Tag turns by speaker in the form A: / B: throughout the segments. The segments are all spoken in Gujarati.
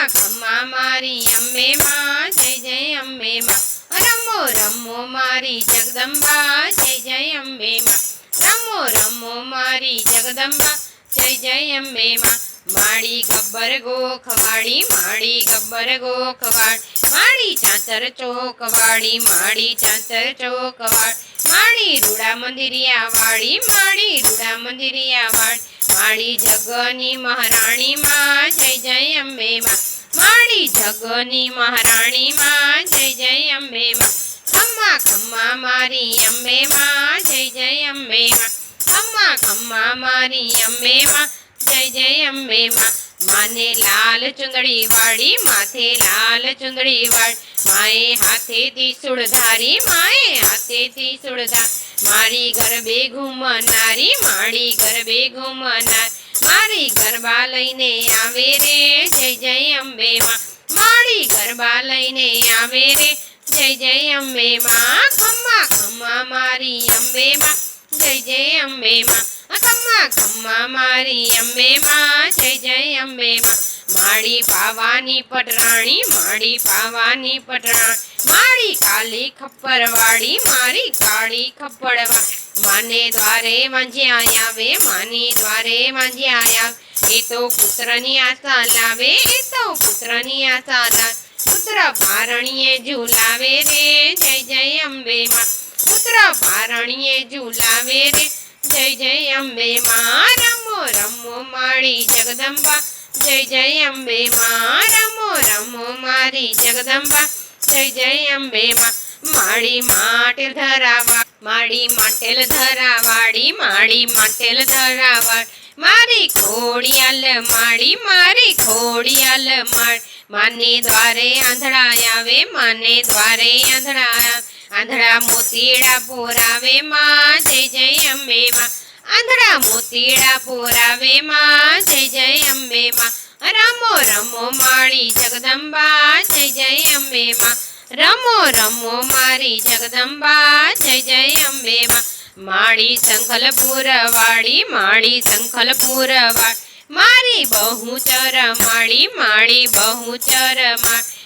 A: ખમ્મા ખમ્મા મારી અંબે માં જય જય અંબે માં રમો રમો મારી જગદંબા, જય જય અંબે માં રમો રમો મારી જગદંબા, જય જય અંબે માં માળી ગબ્બર ગોખવાડી માળી ગબ્બર ગોખવાડ માડી ચાચર ચોકવાડી માડી ચાચર ચોકવાડ માળી રૂડા મંદિરિયા વાળી માળી રૂડા મંદિરિયા વાળી માળી જગની મહારાણી માં જય જય અંબે માં માડી જગની મહારાણી માં જય જય અંબે માં ખમ્મા ખમ્મા મારી અંબે માં જય જય અંબે માં ખમ્મા ખમ્મા મારી અંબે માં જય જય અંબે માં માને લાલ ચુંદડી વાળી, માથે લાલ ચુંદડી વાળી. માએ હાથેથી સુળધારી માએ હાથેથી સુળધાર મારી ગરબે ઘૂમનારી મારી ગરબે ઘૂમનાર મારી ગરબા લઈને આવે રે, જય જય અંબે માં મારી ગરબા લઈને આવે રે, જય જય અંબે માં ખમ્મા ખમ્મા મારી અંબે માં જય જય અંબે માં ખમ્મા ખમ્મા મારી અંબે માં જય જય અંબે માં માડી પાવાની પટરાણી માડી પાવાની પટરાણી કાલી ખપ્પરવાળી મારી કાળી ખપ્પડવા માને દ્વારે માંજે આવે માની દ્વારે માંજે આવે એ તો પુત્રની આશા લાવે, એ તો પુત્રની આશા લાવે પુત્ર ભારણીએ ઝુલાવે રે, જય જય અંબે માં પુત્ર ભારણીએ ઝુલાવે રે, જય જય અંબે માં રમો રમો માળી જગદંબા. જય જય અંબે માં રમો રમો મારી જગદંબા. જય જય અંબે માડી માટેલ ધરાવા માળી માટેલ ધરાવાળી માળી માટેલ ધરાવાળ મારી ખોડિયાલ માળી મારી ખોડિયાલ માળ માને દ્વારે આંધળા આવે, માને દ્વારે આંધળા આંધળા મોતીડા પોરાવે માં, જય જય અંબે માં આંધળા મોતીડા પોરાવે માં, જય જય અંબે માં રમો રમો માળી જગદંબા, જય જય અંબે માં રમો રમો મારી જગદંબા, જય જય અંબે માળી સંખલપુર વાળી માળી સંખલપુર વાળી મારી બહુચર માળી માળી બહુચર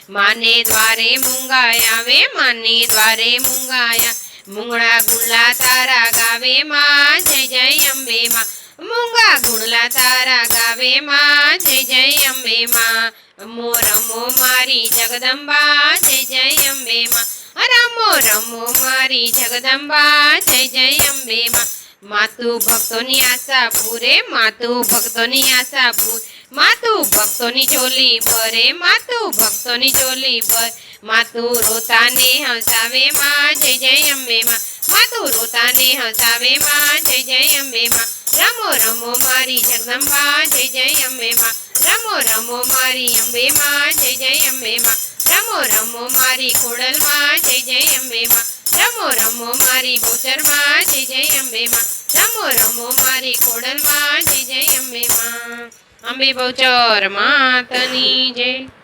A: માને દ્વારે મૂંગાયા આવે, માને દ્વારે મુંગાયા. મુંગળા ગુલા તારા ગાવે માં જય જય અંબે માં ગુણલા તારા ગાવે માં જય જય અંબે માં રમો રમો મારી જગદંબા, જય જય અંબે માં રમો રમો મારી જગદંબા, જય જય અંબે માં માતુ ભક્તોની આશા પૂરે, માતુ ભક્તોની આશા પૂરે. માતુ ભક્તોની ચોલી ભરે, માતુ ભક્તોની ચોલી ભર. માતુ રોતાને હસાવે માં, જય જય અંબે માં માતુ રોતાને હસાવે માં, જય જય અંબે માં રમો રમો મારી જગદંબા, જય જય, અંબે માં. રમો રમો મારી અંબે માં, જય જય, અંબે માં. રમો રમો મારી ખોડલમાં જય જય, અંબે માં. રમો રમો મારી બોચરમાં જય જય, અંબે માં. રમો રમો મારી ખોડલમાં જય જય, અંબે માં. અંબે બહુચર માતની જય.